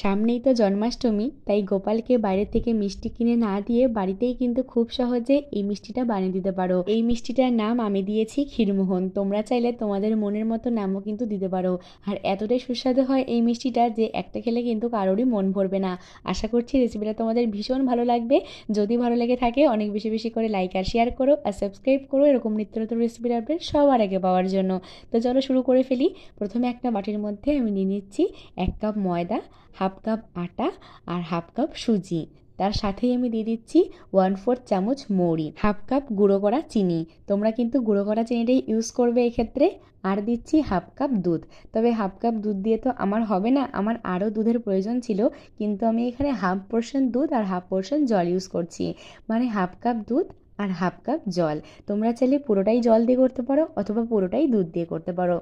সামনেই তো জন্মাষ্টমী, তাই গোপালকে বাইরে থেকে মিষ্টি কিনে না দিয়ে বাড়িতেই কিন্তু খুব সহজে এই মিষ্টিটা বানিয়ে দিতে পারো। এই মিষ্টিটার নাম আমি দিয়েছি ক্ষীরমোহন। তোমরা চাইলে তোমাদের মনের মতো নামও কিন্তু দিতে পারো। আর এতটাই সুস্বাদু হয় এই মিষ্টিটা যে একটা খেলে কিন্তু কারোরই মন ভরবে না। আশা করছি রেসিপিটা তোমাদের ভীষণ ভালো লাগবে। যদি ভালো লেগে থাকে, অনেক বেশি বেশি করে লাইক আর শেয়ার করো আর সাবস্ক্রাইব করো। এরকম নিত্য নতুন রেসিপির আপডেট সবার আগে পাওয়ার জন্য। তো চলো শুরু করে ফেলি। প্রথমে একটা বাটির মধ্যে আমি নিয়ে নিচ্ছি এক কাপ ময়দা হাফ কাপ আটা আর হাফ কাপ সুজি। তার সাথেই আমি দিয়ে দিচ্ছি ওয়ান ফোর্থ চামচ মৌরি, হাফ কাপ গুঁড়ো করা চিনি। তোমরা কিন্তু গুঁড়ো করা চিনিটাই ইউজ করবে এক্ষেত্রে। আর দিচ্ছি হাফ কাপ দুধ। তবে হাফ কাপ দুধ দিয়ে তো আমার হবে না, আমার আরও দুধের প্রয়োজন ছিল। কিন্তু আমি এখানে হাফ পোর্শন দুধ আর হাফ পোর্শন জল ইউজ করছি। মানে হাফ কাপ দুধ আর হাফ কাপ জল। তোমরা চাইলে পুরোটাই জল দিয়ে করতে পারো অথবা পুরোটাই দুধ দিয়ে করতে পারো।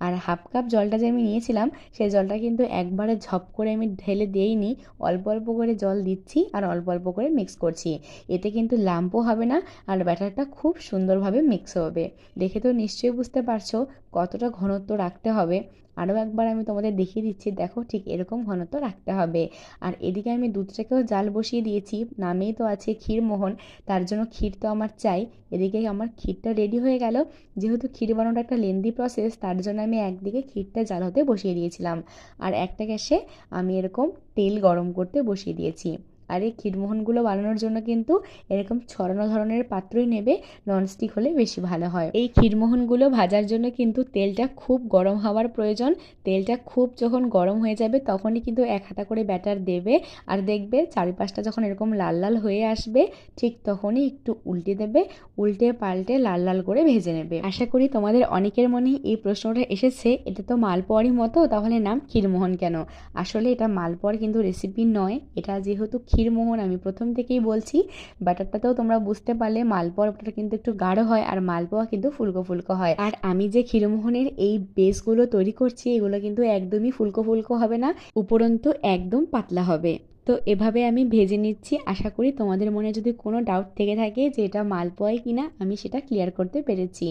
আর হাফ কাপ জলটা যে আমি নিয়েছিলাম, সেই জলটা কিন্তু একবারে ঝপ করে আমি ঢেলে দিইনি। অল্প অল্প করে জল দিচ্ছি আর অল্প অল্প করে মিক্স করছি। এতে কিন্তু লাম্পও হবে না আর ব্যাটারটা খুব সুন্দরভাবে মিক্স হবে। দেখে তো নিশ্চয়ই বুঝতে পারছ কতটা ঘনত্ব রাখতে হবে। আরও একবার আমি তোমাদের দেখিয়ে দিচ্ছি, দেখো ঠিক এরকম ঘনত্ব রাখতে হবে। আর এদিকে আমি দুধটাকেও জাল বসিয়ে দিয়েছি, নামেই তো আছে ক্ষীরমোহন, তার জন্য ক্ষীর তো আমার চাই। এদিকে আমার ক্ষীরটা রেডি হয়ে গেল, যেহেতু ক্ষীর বানানোটা একটা লেন্দি প্রসেস তার জন্য আমি একদিকে ক্ষীরটা জাল হতে বসিয়ে দিয়েছিলাম। আর একটা গ্যাসে আমি এরকম তেল গরম করতে বসিয়ে দিয়েছি। আর এই ক্ষীরমোহনগুলো বানানোর জন্য কিন্তু এরকম ছড়ানো ধরনের পাত্রই নেবে ননস্টিক হলে বেশি ভালো হয়। এই ক্ষীরমোহনগুলো ভাজার জন্য কিন্তু তেলটা খুব গরম হওয়ার প্রয়োজন। তেলটা খুব যখন গরম হয়ে যাবে তখনই কিন্তু এক হাতা করে ব্যাটার দেবে আর দেখবে চারিপাশটা যখন এরকম লাল লাল হয়ে আসবে, ঠিক তখনই একটু উল্টে দেবে, উল্টে পাল্টে লাল লাল করে ভেজে নেবে। আশা করি তোমাদের অনেকের মনে এই প্রশ্নটা এসেছে, এটা তো মালপোয়ারই মতো, তাহলে নাম ক্ষীরমোহন কেন? আসলে এটা মালপোয়ার কিন্তু রেসিপি নয়, এটা যেহেতু ক্ষীরমোহন আমি প্রথম থেকেই বলছি। ব্যাটারটাতেও তোমরা বুঝতে পারলে মালপোয়া ব্যাটার কিন্তু একটু গাঢ় হয় আর মালপোয়া কিন্তু ফুলকো ফুলকো হয়। আর আমি যে ক্ষীরমোহনের এই বেসগুলো তৈরি করছি, এগুলো কিন্তু একদমই ফুলকো ফুলকো হবে না, উপরন্তু একদম পাতলা হবে। তো এভাবে আমি ভেজে নিচ্ছি। আশা করি তোমাদের মনে যদি কোনো ডাউট থেকে থাকে যে এটা মালপোয়াই কিনা, আমি সেটা ক্লিয়ার করতে পেরেছি।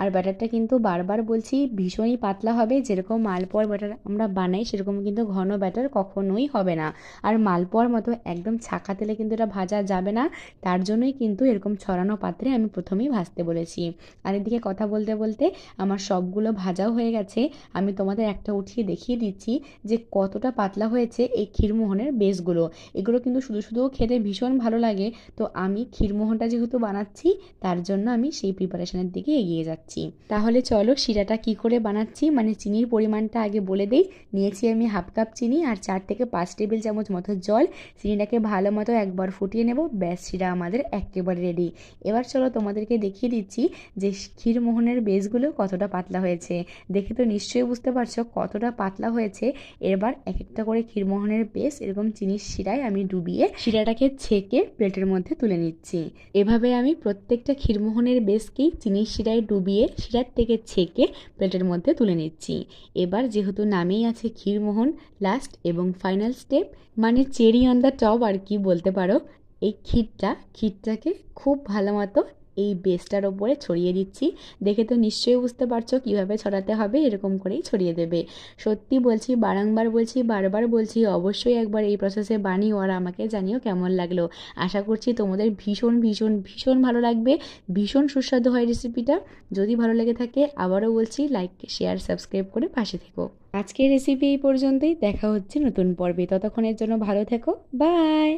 আর ব্যাটারটা কিন্তু বারবার বলছি, ভীষণই পাতলা হবে। যেরকম মালপোয়ার ব্যাটার আমরা বানাই, সেরকম কিন্তু ঘন ব্যাটার কখনোই হবে না। আর মালপোয়ার মতো একদম ছাকা তেলে কিন্তু এটা ভাজা যাবে না। তার জন্যই কিন্তু এরকম ছড়ানো পাত্রে আমি প্রথমেই ভাজতে বলেছি। আর এদিকে কথা বলতে বলতে আমার সবগুলো ভাজাও হয়ে গেছে। আমি তোমাদের একটা উঠিয়ে দেখিয়ে দিচ্ছি যে কতটা পাতলা হয়েছে এই ক্ষীরমোহনের বেসগুলো এগুলো। এগুলো কিন্তু শুধু শুধুও খেতে ভীষণ ভালো লাগে। তো আমি ক্ষীরমোহনটা যেহেতু বানাচ্ছি, তার জন্য আমি সেই প্রিপারেশনের দিকে এগিয়ে যাচ্ছি। তাহলে চলো শিরাটা কি করে বানাচ্ছি? মানে চিনির পরিমাণটা আগে বলে দিই। নিয়েছি আমি হাফ কাপ চিনি আর চার থেকে পাঁচ টেবিল চামচ মতো জল। চিনিটাকে ভালো মতো একবার ফুটিয়ে নেব। ব্যাস, শিরা আমাদের একেবারে রেডি এবার চলো তোমাদেরকে দেখিয়ে দিচ্ছি যে ক্ষীরমোহনের বেসগুলো কতটা পাতলা হয়েছে। দেখে তো নিশ্চয়ই বুঝতে পারছ কতটা পাতলা হয়েছে। এবার এক একটা করে ক্ষীরমোহনের বেস এরকম চিনির শিরায় আমি ডুবিয়ে শিরাটাকে ছেঁকে প্লেটের মধ্যে তুলে নিচ্ছি। এভাবে আমি প্রত্যেকটা ক্ষীরমোহনের বেসকেই চিনির শিরায় ডুবিয়ে শিরার থেকে ছেঁকে প্লেটের মধ্যে তুলে নিচ্ছি। এবার যেহেতু নামেই আছে ক্ষীরমোহন লাস্ট এবং ফাইনাল স্টেপ মানে চেরি অন দ্য টপ আর কি বলতে পারো, এই ক্ষীরটা, ক্ষীরটাকে খুব ভালো মতো এই বেসটার ওপরে ছড়িয়ে দিচ্ছি। দেখে তো নিশ্চয়ই বুঝতে পারছ কীভাবে ছড়াতে হবে, এরকম করেই ছড়িয়ে দেবে। সত্যি বলছি, বারংবার বলছি, বারবার বলছি, অবশ্যই একবার এই প্রসেসে বানিও আর আমাকে জানিও কেমন লাগল। আশা করছি তোমাদের ভীষণ ভীষণ ভীষণ ভালো লাগবে। ভীষণ সুস্বাদু হয় রেসিপিটা যদি ভালো লেগে থাকে, আবারও বলছি লাইক শেয়ার সাবস্ক্রাইব করে পাশে থেকো। আজকের রেসিপি এই পর্যন্তই। দেখা হচ্ছে নতুন পর্বে। ততক্ষণের জন্য ভালো থেকো। বাই